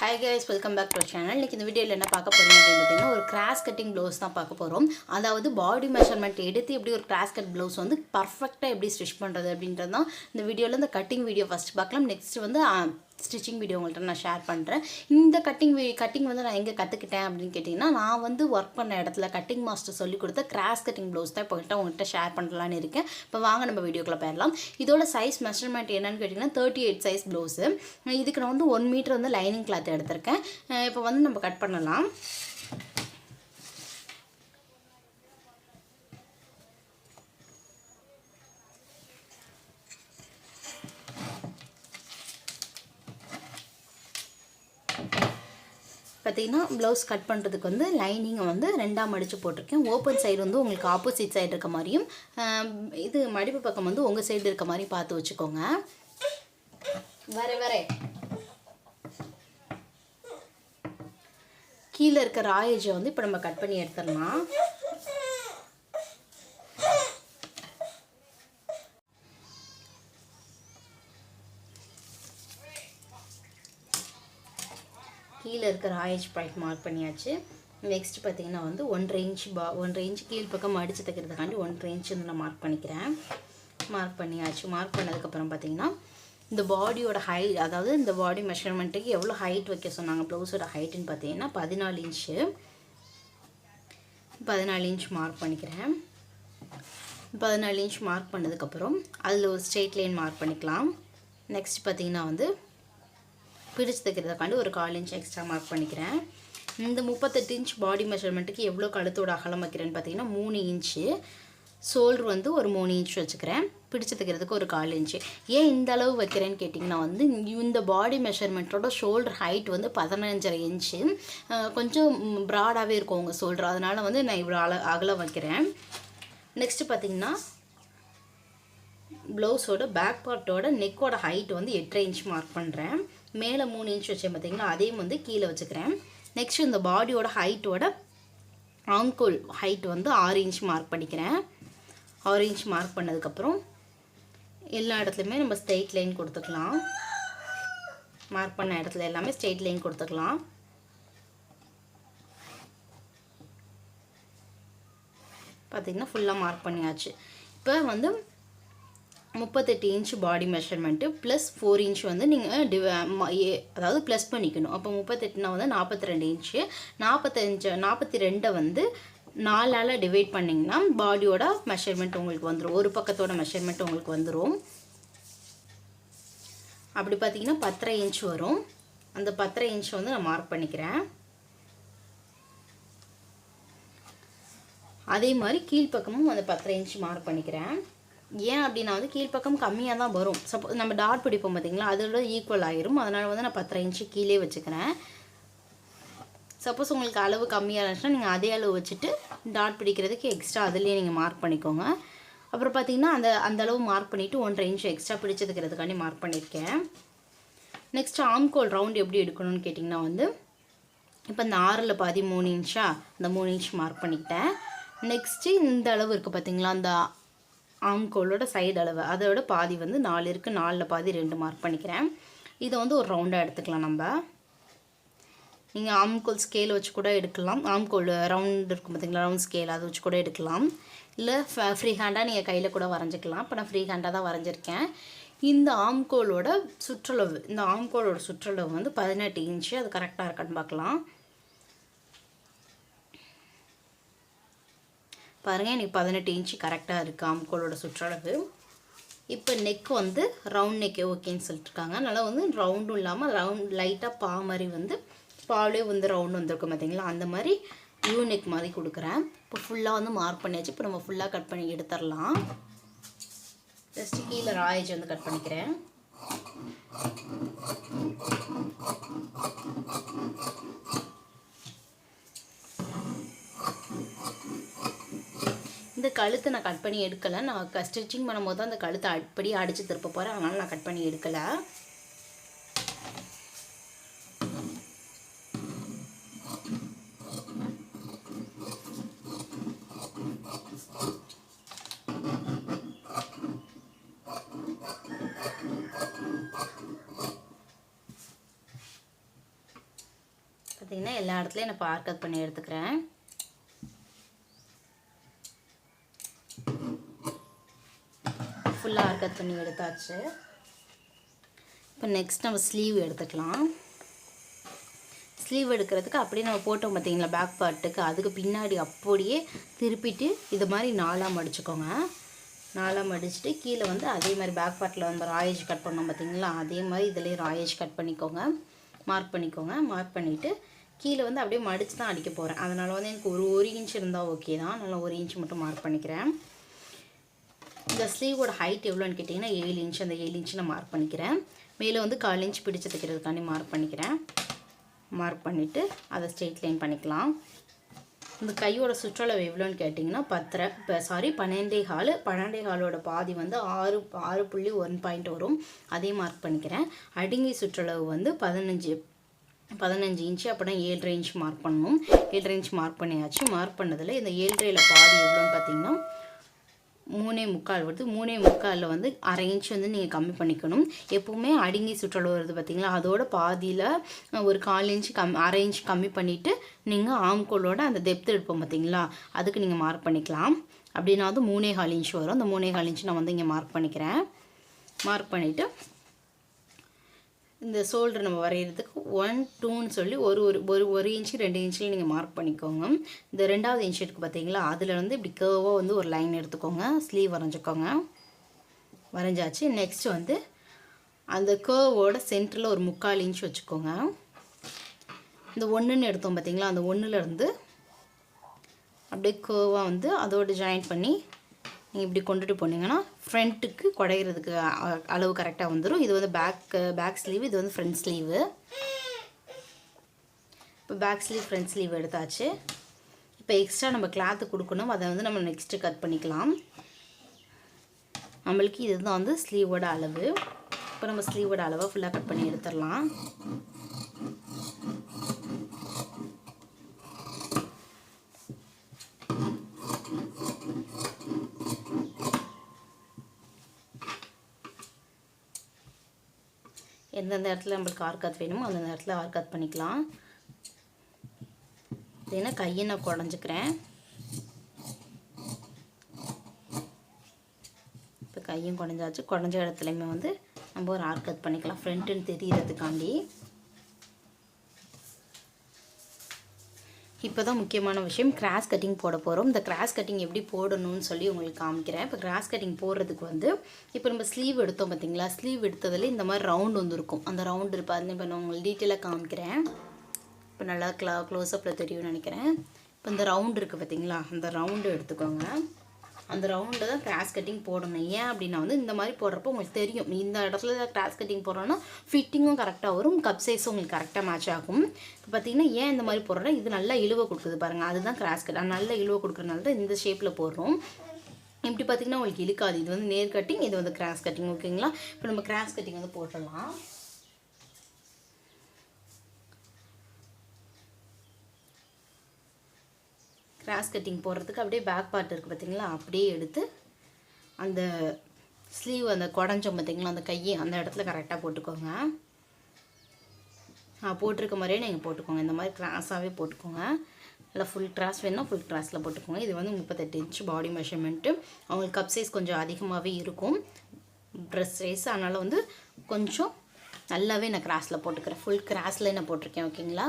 Hi guys welcome back to channel இன்றைக்கி இந்த வீடியோவில் என்ன பார்க்க போகிறோம் அப்படின்னு பார்த்தீங்கன்னா ஒரு கிராஸ் கட்டிங் ப்ளவுஸ் தான் பார்க்க போகிறோம் அதாவது பாடி மெஷர்மெண்ட் எடுத்து எப்படி ஒரு கிராஸ் கட் ப்ளவுஸ் வந்து பர்ஃபெக்டாக எப்படி ஸ்டிச் பண்ணுறது அப்படின்றது தான் இந்த வீடியோவில் இந்த கட்டிங் வீடியோ ஃபஸ்ட் பார்க்கலாம். நெக்ஸ்ட் வந்து ஸ்டிச்சிங் வீடியோ உங்கள்கிட்ட நான் ஷேர் பண்ணுறேன் இந்த கட்டிங் கட்டிங் வந்து நான் எங்கே கற்றுக்கிட்டேன் அப்படின்னு கேட்டிங்கன்னா நான் வந்து ஒர்க் பண்ண இடத்துல கட்டிங் மாஸ்டர் சொல்லி கொடுத்த கிராஸ் கட்டிங் ப்ளவுஸ் தான் இப்போ உங்கள்கிட்ட ஷேர் பண்ணலான்னு இருக்கேன். இப்போ வாங்க நம்ம வீடியோக்குள்ளே போயிடலாம். இதோட சைஸ் மெஷர்மெண்ட் என்னன்னு கேட்டிங்கன்னா தேர்ட்டி எயிட் சைஸ் ப்ளவுஸு இதுக்கு நான் வந்து ஒன் மீட்டர் வந்து லைனிங் கிளாத் எடுத்திருக்கேன். இப்போ வந்து நம்ம கட் பண்ணலாம். பார்த்தீங்கன்னா ப்ளவுஸ் கட் பண்ணுறதுக்கு வந்து லைனிங்கை வந்து ரெண்டாக மடித்து போட்டிருக்கேன். ஓப்பன் சைடு வந்து உங்களுக்கு ஆப்போசிட் சைடு இருக்க மாதிரியும் இது மடிப்பு பக்கம் வந்து உங்கள் சைடு இருக்க மாதிரி பார்த்து வச்சுக்கோங்க. வர வர. கீழே இருக்க ராயஜை வந்து இப்போ நம்ம கட் பண்ணி எடுத்துடலாம் கீழே இருக்கிற ஆயேஜ் பாயிண்ட் மார்க் பண்ணியாச்சு. நெக்ஸ்ட் பார்த்தீங்கன்னா வந்து ஒன்றரை இன்ச் பா ஒன்றரை இன்ச் கீழ் பக்கம் அடித்து தைக்கிறதுக்காண்டி ஒன்றரை இன்ச்சு நான் மார்க் பண்ணிக்கிறேன். மார்க் பண்ணியாச்சு. மார்க் பண்ணதுக்கப்புறம் பார்த்தீங்கன்னா இந்த பாடியோட ஹைட் அதாவது இந்த பாடி மெஷர்மெண்ட்டுக்கு எவ்வளோ ஹைட் வைக்க சொன்னாங்க ப்ளவுஸோட ஹைட்டுன்னு பார்த்தீங்கன்னா பதினாலு இன்ச்சு பதினாலு இன்ச் மார்க் பண்ணிக்கிறேன். பதினாலு இன்ச் மார்க் பண்ணதுக்கப்புறம் அதில் ஒரு ஸ்ட்ரெயிட் லைன் மார்க் பண்ணிக்கலாம். நெக்ஸ்ட் பார்த்தீங்கன்னா வந்து பிரித்து தைக்கிறதுக்காண்டி ஒரு கால் இன்ச் எக்ஸ்ட்ரா மார்க் பண்ணிக்கிறேன். இந்த முப்பத்தெட்டு இன்ச் பாடி மெஷர்மெண்ட்டுக்கு எவ்வளோ கழுத்தோட அகலம் வைக்கிறேன்னு பார்த்தீங்கன்னா மூணு இன்ச்சு ஷோல்டர் வந்து ஒரு மூணு இன்ச் வச்சுக்கிறேன். பிடிச்சு தைக்கிறதுக்கு ஒரு கால் இன்ச்சு ஏன் இந்த அளவு வைக்கிறேன்னு கேட்டிங்கன்னா வந்து இந்த பாடி மெஷர்மெண்ட்டோட ஷோல்டர் ஹைட் வந்து பதினஞ்சரை இன்ச்சு கொஞ்சம் ப்ராடாகவே இருக்கும் உங்கள் ஷோல்டர் அதனால் வந்து நான் இவ்வளோ அல அகலம் வைக்கிறேன். நெக்ஸ்ட்டு பார்த்தீங்கன்னா ப்ளவுஸோட பேக் பார்ட்டோட நெக்கோட ஹைட் வந்து எட்டரை இன்ச் மார்க் பண்ணுறேன் மேலே மூணு இன்ச் வச்சேன் பார்த்தீங்களா அதையும் வந்து கீழே வச்சுக்கிறேன். நெக்ஸ்ட் இந்த பாடியோட ஹைட்டோட ஆங்கோல் ஹைட் வந்து ஆறு இன்ச் மார்க் பண்ணிக்கிறேன். ஆறு இன்ச் மார்க் பண்ணதுக்கப்புறம் எல்லா இடத்துலையுமே நம்ம ஸ்ட்ரெயிட் லைன் கொடுத்துக்கலாம். மார்க் பண்ண இடத்துல எல்லாமே ஸ்ட்ரெயிட் லைன் கொடுத்துக்கலாம். பார்த்திங்கன்னா ஃபுல்லாக மார்க் பண்ணியாச்சு. இப்போ வந்து முப்பத்தெட்டு inch body measurement plus four inch வந்து நீங்கள் டிவ ம- ஏ- அதாவது ப்ளஸ் பண்ணிக்கணும். அப்போ முப்பத்தெட்டுனா வந்து நாற்பத்தி ரெண்டு இன்ச்சு நாற்பத்தஞ்சு நாற்பத்தி ரெண்டை வந்து நாலால் டிவைட் பண்ணிங்கன்னா பாடியோட மெஷர்மெண்ட் உங்களுக்கு வந்துடும் ஒரு பக்கத்தோட மெஷர்மெண்ட் உங்களுக்கு வந்துடும் அப்படி பார்த்தீங்கன்னா பத்தரை இன்ச் வரும். அந்த பத்தரை இன்ச் வந்து நான் மார்க் பண்ணிக்கிறேன். அதே மாதிரி கீழ்ப்பக்கமும் அந்த பத்தரை இன்ச் மார்க் பண்ணிக்கிறேன். ஏன் அப்படின்னா வந்து கீழ்ப்பக்கம் கம்மியாக தான் வரும். சப்போ நம்ம டாட் பிடிப்போம் பார்த்தீங்களா அதோட ஈக்குவல் ஆயிரும். அதனால் வந்து நான் பத்தரை இன்ச்சு கீழே வச்சுக்கிறேன். சப்போஸ் உங்களுக்கு அளவு கம்மியாக இருந்துச்சுன்னா நீங்கள் அதே அளவு வச்சுட்டு டாட் பிடிக்கிறதுக்கு எக்ஸ்ட்ரா அதுலேயே நீங்கள் மார்க் பண்ணிக்கோங்க. அப்புறம் பார்த்தீங்கன்னா அந்த அந்த அளவு மார்க் பண்ணிவிட்டு ஒன்றரை இன்ச்சு எக்ஸ்ட்ரா பிடிச்சதுக்கிறதுக்காண்டி மார்க் பண்ணியிருக்கேன் நெக்ஸ்ட் ஆம்கோல் ரவுண்ட் எப்படி எடுக்கணும்னு கேட்டிங்கன்னா வந்து இப்போ இந்த ஆறில் பாதி மூணு இன்ச்சா அந்த மூணு இன்ச் மார்க் பண்ணிக்கிட்டேன். நெக்ஸ்ட்டு இந்த அளவு இருக்குது பார்த்தீங்களா அந்த ஆம்கோலோட சைடு அளவு. அதோட பாதி வந்து நாலு இருக்குது நாலில் பாதி ரெண்டு மார்க் பண்ணிக்கிறேன். இதை வந்து ஒரு ரவுண்டாக எடுத்துக்கலாம் நம்ம. நீங்கள் ஆம்கோல் ஸ்கேல் வச்சு கூட எடுக்கலாம். ஆம்கோல் ரவுண்ட் இருக்கும் பார்த்தீங்களா ரவுண்ட் ஸ்கேல் அதை வச்சு கூட எடுக்கலாம். இல்லை ஃப்ரீ ஹேண்டாக நீங்கள் கையில் கூட வரைஞ்சிக்கலாம். இப்போ நான் ஃப்ரீ ஹேண்டாக தான் வரைஞ்சிருக்கேன். இந்த ஆம்கோலோட சுற்றளவு இந்த ஆம்கோலோட சுற்றளவு வந்து பதினெட்டு இன்ச்சு அது கரெக்டாக இருக்கான்னு பார்க்கலாம். பாருங்கள் எனக்கு பதினெட்டு இன்ச்சு கரெக்டாக இருக்குது ஆம்கோலோட சுற்றளவு. இப்போ நெக் வந்து ரவுண்ட் நெக்கே ஓகேன்னு சொல்லிட்டுருக்காங்க. அதனால் வந்து ரவுண்டும் இல்லாமல் ரவுண்ட் லைட்டாக பா மாதிரி வந்து பாலே வந்து ரவுண்ட் வந்திருக்கும் பார்த்தீங்களா அந்த மாதிரி யூ நெக் மாதிரி கொடுக்குறேன். இப்போ ஃபுல்லாக வந்து மார்க் பண்ணியாச்சு. இப்போ நம்ம ஃபுல்லாக கட் பண்ணி எடுத்துடலாம் ஜஸ்ட்டு கீழே ராயஜ் வந்து கட் பண்ணிக்கிறேன். இந்த கழுத்தை நான் கட் பண்ணி எடுக்கலை. நான் ஸ்டிச்சிங் பண்ணும்போது தான் அந்த கழுத்தை அப்படியே அடித்து திருப்ப போகிறேன் அதனால் நான் கட் பண்ணி எடுக்கலை. பார்த்தீங்கன்னா எல்லா இடத்துலையும் நான் பார்க் கட் பண்ணி எடுத்துக்கிறேன். ஃபுல்லாக கட் பண்ணி எடுத்தாச்சு. இப்போ நெக்ஸ்ட் நம்ம ஸ்லீவ் எடுத்துக்கலாம். ஸ்லீவ் எடுக்கிறதுக்கு அப்படியே நம்ம போட்டோம் பார்த்தீங்களா பேக் பார்ட்டுக்கு அதுக்கு பின்னாடி அப்படியே திருப்பிட்டு இது மாதிரி நாலாக மடிச்சுக்கோங்க நாலாக மடிச்சுட்டு கீழே வந்து அதே மாதிரி பேக் பார்ட்டில் நம்ம ராயேஜ் கட் பண்ணோம் பார்த்தீங்களா அதே மாதிரி இதுலேயும் ராயேஜ் கட் பண்ணிக்கோங்க. மார்க் பண்ணிக்கோங்க. மார்க் பண்ணிவிட்டு கீழே வந்து அப்படியே மடித்து தான் அடிக்க போகிறேன் அதனால் வந்து எனக்கு ஒரு ஒரு இன்ச் இருந்தால் ஓகே தான். நல்லா ஒரு இன்ச் மட்டும் மார்க் பண்ணிக்கிறேன். இந்த ஸ்லீவோட ஹைட் எவ்வளோன்னு கேட்டிங்கன்னா ஏழு இன்ச் அந்த ஏழு இன்ச்சு நான் மார்க் பண்ணிக்கிறேன். மேலே வந்து கால் இன்ச் பிடிச்சு தைக்கிறதுக்காண்டி மார்க் பண்ணிக்கிறேன். மார்க் பண்ணிவிட்டு அதை ஸ்ட்ரெயிட் லைன் பண்ணிக்கலாம். இந்த கையோட சுற்றளவு எவ்வளோன்னு கேட்டிங்கன்னா பத்தரை இப்போ சாரி பன்னெண்டே ஹால் பன்னெண்டே ஹாலோட பாதி வந்து ஆறு ஆறு புள்ளி ஒன் பாயிண்ட் வரும். அதே மார்க் பண்ணிக்கிறேன். அடுங்கி சுற்றளவு வந்து பதினஞ்சு பதினஞ்சு இன்ச்சு அப்படின்னா ஏழரை இன்ச் மார்க் பண்ணணும். ஏழரை இன்ச் மார்க் பண்ணியாச்சு. மார்க் பண்ணதில் இந்த ஏழரையில் பாதி எவ்வளோன்னு பார்த்திங்கன்னா மூணே முக்கால் வருது. மூணே முக்காலில் வந்து அரை இன்ச் வந்து நீங்கள் கம்மி பண்ணிக்கணும். எப்போவுமே அடுங்கி சுற்றளவு வருது பார்த்தீங்களா அதோட பாதியில் ஒரு கால் இன்ச் கம் அரை இன்ச் கம்மி பண்ணிவிட்டு நீங்கள் ஆம்கோலோட அந்த டெப்த் எடுப்போம் பார்த்தீங்களா அதுக்கு நீங்கள் மார்க் பண்ணிக்கலாம். அப்படின்னா வந்து மூணே கால் இன்ச் வரும். அந்த மூணே கால் இன்ச் நான் வந்து இங்கே மார்க் பண்ணிக்கிறேன். மார்க் பண்ணிவிட்டு இந்த ஷோல்டர் நம்ம வரைகிறதுக்கு ஒன் டூன்னு சொல்லி ஒரு ஒரு ஒரு ஒரு இன்ச்சு ரெண்டு இன்ச்சில் நீங்கள் மார்க் பண்ணிக்கோங்க. இந்த ரெண்டாவது இன்ச் இருக்குது பார்த்தீங்களா அதில் வந்து இப்படி கேர்வாக வந்து ஒரு லைன் எடுத்துக்கோங்க ஸ்லீவ் வரைஞ்சிக்கோங்க. வரைஞ்சாச்சு. நெக்ஸ்ட் வந்து அந்த கேர்வோட சென்டரில் ஒரு முக்கால் இன்ச் வச்சுக்கோங்க. இந்த ஒன்றுன்னு எடுத்தோம் பார்த்தீங்களா அந்த ஒன்றுலேருந்து அப்படியே கேர்வாக வந்து அதோடு ஜாயின் பண்ணி நீங்கள் இப்படி கொண்டுட்டு போனீங்கன்னா ஃப்ரண்ட்டுக்கு குடையிறதுக்கு அ- அளவு கரெக்டாக வந்துடும் இது வந்து பேக் பேக் ஸ்லீவ் இது வந்து ஃப்ரண்ட் ஸ்லீவு இப்போ பேக் ஸ்லீவ் ஃப்ரண்ட் ஸ்லீவ் எடுத்தாச்சு. இப்போ எக்ஸ்ட்ரா நம்ம கிளாத்து கொடுக்கணும். அதை வந்து நம்ம நெக்ஸ்ட்டு கட் பண்ணிக்கலாம். நம்மளுக்கு இதுதான் வந்து ஸ்லீவோட அளவு. இப்போ நம்ம ஸ்லீவோட அளவை ஃபுல்லாக கட் பண்ணி எடுத்துடலாம். எந்தெந்த இடத்துல நம்மளுக்கு ஆர்காத் வேணுமோ அந்தந்த இடத்துல ஆர்காத் பண்ணிக்கலாம். ஏன்னா கையை நான் குடஞ்சிக்கிறேன். இப்போ கையும் குடஞ்சாச்சு. குடஞ்ச இடத்துலையுமே வந்து நம்ம ஒரு ஆர்காத் பண்ணிக்கலாம். ஃப்ரண்ட்டுன்னு தெரியறதுக்காண்டி. இப்போ தான் முக்கியமான விஷயம் கிராஸ் கட்டிங் போட போகிறோம் இந்த கிராஸ் கட்டிங் எப்படி போடணும்னு சொல்லி உங்களுக்கு காமிக்கிறேன். இப்போ கிராஸ் கட்டிங் போடுறதுக்கு வந்து இப்போ நம்ம ஸ்லீவ் எடுத்தோம் பார்த்தீங்களா ஸ்லீவ் எடுத்ததில் இந்த மாதிரி ரவுண்ட் வந்துருக்கும் அந்த ரவுண்ட் இருப்பா அது இப்போ நான் உங்களுக்கு டீட்டெயிலாக காமிக்கிறேன். இப்போ நல்லா க்ளா க்ளோஸ்அப்பில் தெரியும்னு நினைக்கிறேன். இப்போ இந்த ரவுண்ட் இருக்குது பார்த்தீங்களா அந்த ரவுண்டு எடுத்துக்கோங்க. அந்த ரவுண்டை தான் கிராஸ் கட்டிங் போடணும். ஏன் அப்படின்னா வந்து இந்த மாதிரி போடுறப்போ உங்களுக்கு தெரியும். இந்த இடத்துல கிராஸ் கட்டிங் போடுறோன்னா ஃபிட்டிங்கும் கரெக்டாக வரும் கப் சைஸும் உங்களுக்கு கரெக்டாக மேட்ச் ஆகும். இப்போ பார்த்தீங்கன்னா ஏன் இந்த மாதிரி போடுறோன்னா இது நல்லா இழுவை கொடுக்குது பாருங்கள் அதுதான் கிராஸ் கட் நல்ல இழுவை கொடுக்குறதுனால தான் இந்த ஷேப்பில் போடுறோம். இப்படி பார்த்தீங்கன்னா உங்களுக்கு இழுக்காது. இது வந்து நேர் கட்டிங் இது வந்து கிராஸ் கட்டிங் ஓகேங்களா இப்போ நம்ம கிராஸ் கட்டிங் வந்து போட்டுடலாம். கிராஸ் கட்டிங் போடுறதுக்கு அப்படியே பேக் பார்ட் இருக்குது பார்த்தீங்களா அப்படியே எடுத்து அந்த ஸ்லீவ் அந்த குடஞ்சோம் பார்த்தீங்களா அந்த கையை அந்த இடத்துல கரெக்டாக போட்டுக்கோங்க. நான் போட்டிருக்க மாதிரியே நீங்கள் போட்டுக்கோங்க. இந்த மாதிரி கிராஸாகவே போட்டுக்கோங்க. இல்லை ஃபுல் கிராஸ் வேணும் ஃபுல் கிராஸில் போட்டுக்கோங்க. இது வந்து முப்பத்தெட்டு இன்ச் பாடி மெஷர்மெண்ட்டு அவங்களுக்கு கப் சைஸ் கொஞ்சம் அதிகமாகவே இருக்கும். ட்ரெஸ் சைஸ் அதனால் வந்து கொஞ்சம் நல்லாவே நான் கிராஸில் போட்டுக்கிறேன். ஃபுல் கிராஸில் நான் போட்டிருக்கேன் ஓகேங்களா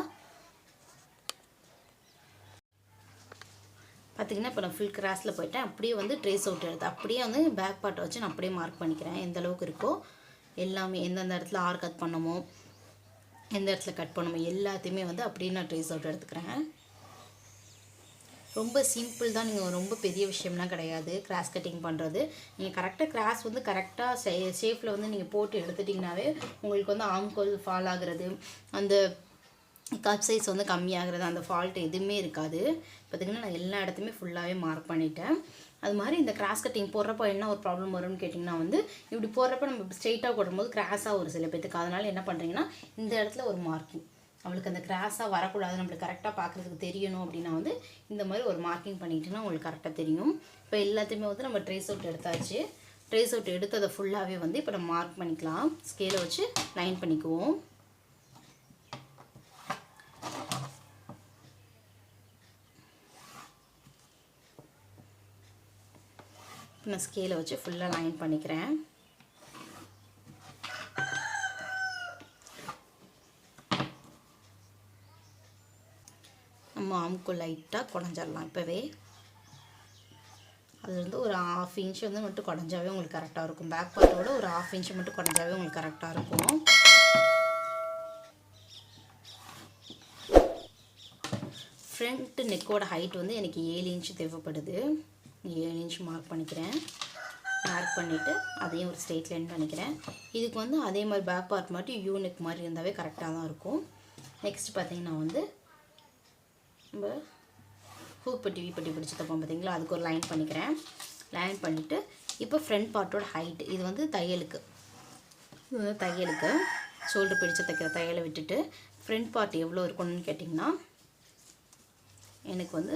பார்த்தீங்கன்னா இப்போ நான் ஃபுல் கிராஸில் போயிட்டேன். அப்படியே வந்து ட்ரேஸ் அவுட் எடுத்து அப்படியே வந்து பேக் பார்ட்டை வச்சு நான் அப்படியே மார்க் பண்ணிக்கிறேன். எந்த அளவுக்கு இருக்கோ எல்லாமே எந்தெந்த இடத்துல ஆர் கட் பண்ணமோ எந்த இடத்துல கட் பண்ணமோ எல்லாத்தையுமே வந்து அப்படியே நான் ட்ரேஸ் அவுட் எடுத்துக்கிறேன். ரொம்ப சிம்பிள் தான். நீங்கள் ரொம்ப பெரிய விஷயம்லாம் கிடையாது. கிராஸ் கட்டிங் பண்ணுறது நீங்கள் கரெக்டாக கிராஸ் வந்து கரெக்டாக ஷே ஷேஃபில் வந்து நீங்கள் போட்டு எடுத்துட்டிங்கனாவே உங்களுக்கு வந்து ஆம்கோல் ஃபால் ஆகுறது. அந்த கப் சைஸ் வந்து கம்மியாகிறது அந்த ஃபால்ட் எதுவுமே இருக்காது. பார்த்திங்கன்னா நான் எல்லா இடத்துலையுமே ஃபுல்லாகவே மார்க் பண்ணிட்டேன். அது மாதிரி இந்த கிராஸ் கட்டிங் போடுறப்போ என்ன ஒரு ப்ராப்ளம் வரும்னு கேட்டிங்கன்னா வந்து இப்படி போடுறப்ப நம்ம ஸ்ட்ரெயிட்டாக போடும்போது கிராஸாக ஒரு சில பேத்துக்கு. அதனால் என்ன பண்ணுறீங்கன்னா இந்த இடத்துல ஒரு மார்க்கிங் அவளுக்கு அந்த கிராஸாக வரக்கூடாது. நம்மளுக்கு கரெக்டாக பார்க்குறதுக்கு தெரியணும் அப்படின்னா வந்து இந்த மாதிரி ஒரு மார்க்கிங் பண்ணிட்டோன்னா உங்களுக்கு கரெக்டாக தெரியும். இப்போ எல்லாத்தையுமே வந்து நம்ம ட்ரேஸ் அவுட் எடுத்தாச்சு. ட்ரேஸ் அவுட் எடுத்ததை ஃபுல்லாகவே வந்து இப்போ நம்ம மார்க் பண்ணிக்கலாம். ஸ்கேலை வச்சு லைன் பண்ணிக்குவோம். நான் ஸ்கேலை வச்சு ஃபுல்லாக லைன் பண்ணிக்கிறேன். நம்ம ஆம்க்கு லைட்டாக குடஞ்சிடலாம் இப்போவே. அதுலேருந்து ஒரு ஆஃப் இன்ச் வந்து மட்டும் குடஞ்சாவே உங்களுக்கு கரெக்டாக இருக்கும். பேக் பார்ட்டோட ஒரு ஆஃப் இன்ச் மட்டும் குடஞ்சாவே உங்களுக்கு கரெக்டாக இருக்கும். ஃப்ரண்ட் நெக்கோட ஹைட் வந்து எனக்கு ஏழு இன்ச் தேவைப்படுது. ஏழு இன்ச் மார்க் பண்ணிக்கிறேன். மார்க் பண்ணிவிட்டு அதையும் ஒரு ஸ்ட்ரெயிட் லைன் பண்ணிக்கிறேன். இதுக்கு வந்து அதே மாதிரி பேக் பார்ட் மட்டும் யூனிக் மாதிரி இருந்தாவே கரெக்டாக தான் இருக்கும். நெக்ஸ்ட் பார்த்தீங்கன்னா வந்து நம்ம ஹூக் பட்டி வீ பிடிச்சி தப்போம் பார்த்தீங்களா? அதுக்கு ஒரு லைன் பண்ணிக்கிறேன். லைன் பண்ணிவிட்டு இப்போ ஃப்ரண்ட் பார்ட்டோட ஹைட் இது வந்து தையலுக்கு. இது வந்து தையலுக்கு. ஷோல்டர் பிடிச்சி தைக்கிற தையலை விட்டுட்டு ஃப்ரண்ட் பார்ட் எவ்வளோ இருக்கணும்னு கேட்டிங்கன்னா எனக்கு வந்து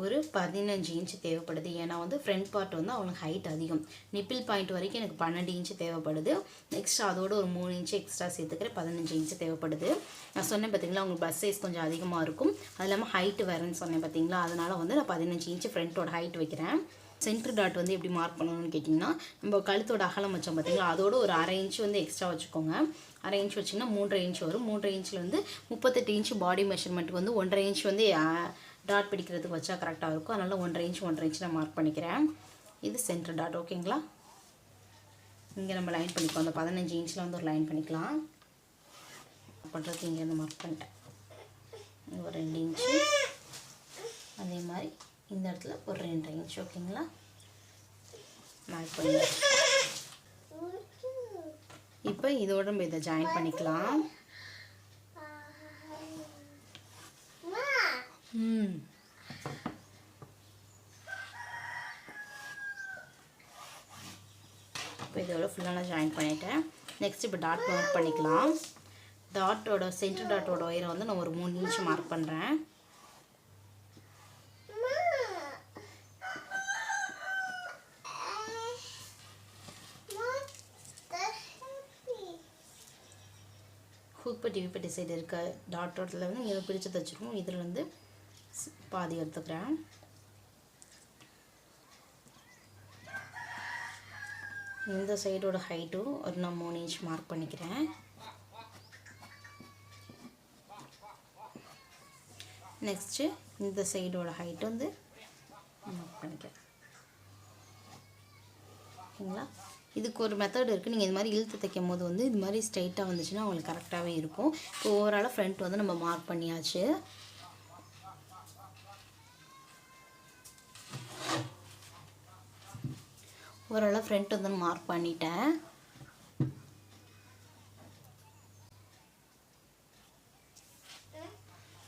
ஒரு பதினஞ்சு இன்ச்சு தேவைப்படுது. ஏன்னா வந்து ஃப்ரண்ட் பார்ட் வந்து அவங்களுக்கு ஹைட் அதிகம். நிப்பிள் பாயிண்ட் வரைக்கும் எனக்கு பன்னெண்டு இன்ச்சு தேவைப்படுது. நெக்ஸ்ட் அதோட ஒரு மூணு இன்ச்சு எக்ஸ்ட்ரா சேர்த்துக்கிறேன் பதினஞ்சு இன்ச்சு தேவைப்படுது. நான் சொன்னேன் பார்த்தீங்களா உங்களுக்கு பஸ் சைஸ் கொஞ்சம் அதிகமாக இருக்கும். அது இல்லாமல் ஹைட்டு வரேன்னு சொன்னேன் பார்த்தீங்களா அதனால் வந்து நான் பதினஞ்சு இன்ச்சு ஃப்ரண்ட்டோட ஹைட் வைக்கிறேன். சென்டர் டாட் வந்து எப்படி மார்க் பண்ணணும்னு கேட்டிங்கன்னா நம்ம கழுத்தோட அகலம் வச்சோம் பார்த்தீங்களா அதோட ஒரு அரை இன்ச்சு வந்து எக்ஸ்ட்ரா வச்சுக்கோங்க. அரை இன்ச் வச்சிங்கன்னா மூன்றரை இன்ச் வரும். மூன்றரை இன்ச்சில் வந்து முப்பத்தெட்டு இன்ச்சு பாடி மெஷர்மெண்ட்டுக்கு வந்து ஒன்றரை இன்ச் வந்து டாட் பிடிக்கிறதுக்கு வச்சா கரெக்டாக இருக்கும். அதனால் ஒன்றரை இன்ச் ஒன்றரை இன்ச் நான் மார்க் பண்ணிக்கிறேன். இது சென்டர் டாட் ஓகேங்களா இங்கே நம்ம லைன் பண்ணிக்கலாம் அந்த பதினஞ்சு இன்ச்சில் வந்து ஒரு லைன் பண்ணிக்கலாம். பண்ணுறதுக்கு இங்கேருந்து மார்க் பண்ணிட்டேன். ஒரு ரெண்டு இன்ச்சு அதே மாதிரி இந்த இடத்துல ஒரு ரெண்டு இன்ச் ஓகேங்களா மார்க் பண்ணி இப்போ இதோட நம்ம இதை ஜாயின் பண்ணிக்கலாம். ம். இப்போ இதோட ஃபுல்லாக நான் ஜாயின் பண்ணிட்டேன். நெக்ஸ்ட் இப்போ டாட் மார்க் பண்ணிக்கலாம். டாட்டோட சென்டர் டாட்டோட உயரம் வந்து நான் ஒரு மூணு இன்ச் மார்க் பண்ணுறேன் ஹூக்பட்டி விப்பட்டி சைடு இருக்க. டாட்டோட்டில் வந்து நீங்கள் பிடிச்சு தச்சுருவோம் இதில் வந்து பாதி எடுத்துக்கிறேன். இந்த சைடோட ஹைட்டும் ஒரு நான் மூணு இன்ச் மார்க் பண்ணிக்கிறேன். நெக்ஸ்ட்டு இந்த சைடோட ஹைட் வந்து மார்க் பண்ணிக்கிறேன். ஓகேங்களா? இதுக்கு ஒரு மெத்தட் இருக்குது நீங்கள் இது மாதிரி இழுத்து தைக்கும் போது வந்து இது மாதிரி ஸ்ட்ரைட்டாக வந்துச்சுன்னா உங்களுக்கு கரெக்டாகவே இருக்கும். இப்போ ஓவராலாக ஃப்ரண்ட் வந்து நம்ம மார்க் பண்ணியாச்சு. ஓரளவு ஃப்ரண்ட் வந்து மார்க் பண்ணிட்டேன்.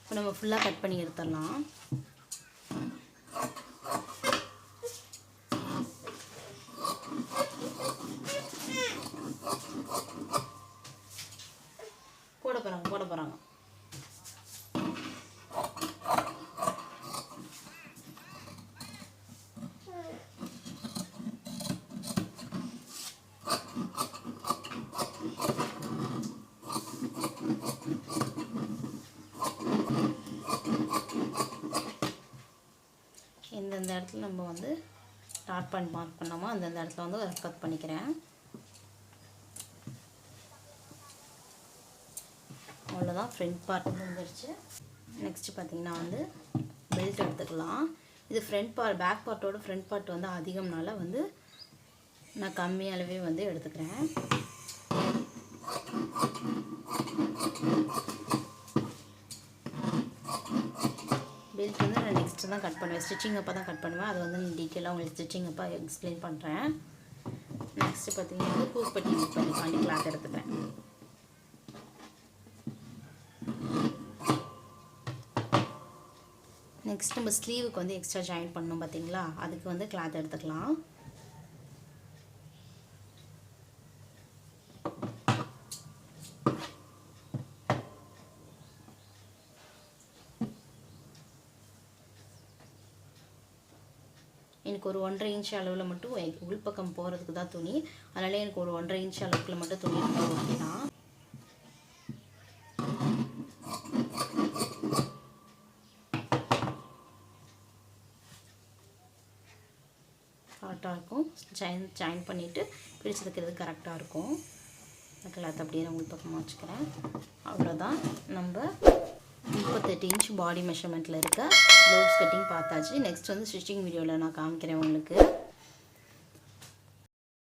இப்போ நம்ம ஃபுல்லாக கட் பண்ணி எடுத்துடலாம். போட போகிறாங்க போட போகிறாங்க இடத்துல நம்ம வந்து டாட் பாயிண்ட் மார்க் பண்ணோமோ அந்தந்த இடத்துல வந்து ஒரு கட் பண்ணிக்கிறேன். அவ்வளோதான் ஃப்ரண்ட் பார்ட் வந்துருச்சு நெக்ஸ்ட்டு பார்த்தீங்கன்னா வந்து பெல்ட் எடுத்துக்கலாம். இது ஃப்ரண்ட் பார்ட் பேக் பார்ட்டோட ஃப்ரண்ட் பார்ட் வந்து அதிகம்னால வந்து நான் கம்மி அளவே வந்து எடுத்துக்கிறேன் பெல்ட் ஃபஸ்ட்டு தான் கட் பண்ணுவேன். ஸ்டிச்சிங் அப்போ தான் கட் பண்ணுவேன். அது வந்து நான் டீட்டெயிலாக உங்களுக்கு ஸ்டிச்சிங் அப்போ எக்ஸ்பிளைன் பண்ணுறேன் நெக்ஸ்ட்டு பார்த்தீங்கன்னா வந்து பூப்பட்டி யூஸ் பண்ணிக்காண்டி கிளாத் எடுத்துப்பேன். நெக்ஸ்ட் நம்ம ஸ்லீவுக்கு வந்து எக்ஸ்ட்ரா ஜாயின் பண்ணணும் பார்த்தீங்களா? அதுக்கு வந்து கிளாத் எடுத்துக்கலாம். எனக்கு ஒரு ஒன்றரை இன்ச் அளவில் மட்டும் உள்பக்கம் போகிறதுக்கு தான் துணி. அதனால் எனக்கு ஒரு ஒன்றரை இன்ச் அளவுக்குள்ள மட்டும் துணி இருந்தால் ஓகே தான். கரெக்டாக இருக்கும். ஜாயின் ஜாயின் பண்ணிவிட்டு பிரித்து தைக்கிறது கரெக்டாக இருக்கும். இந்த கிளாத் அப்படியே நான் உள் பக்கமாக வச்சுக்கிறேன். அவ்வளோதான் நம்ம முப்பத்தெட்டு இன்ச் பாடி மெஷர்மெண்ட்டில் இருக்க ப்ளவுஸ் கட்டிங் பார்த்தாச்சு. நெக்ஸ்ட் வந்து ஸ்டிச்சிங் வீடியோவில் நான் காமிக்கிறேன் உங்களுக்கு.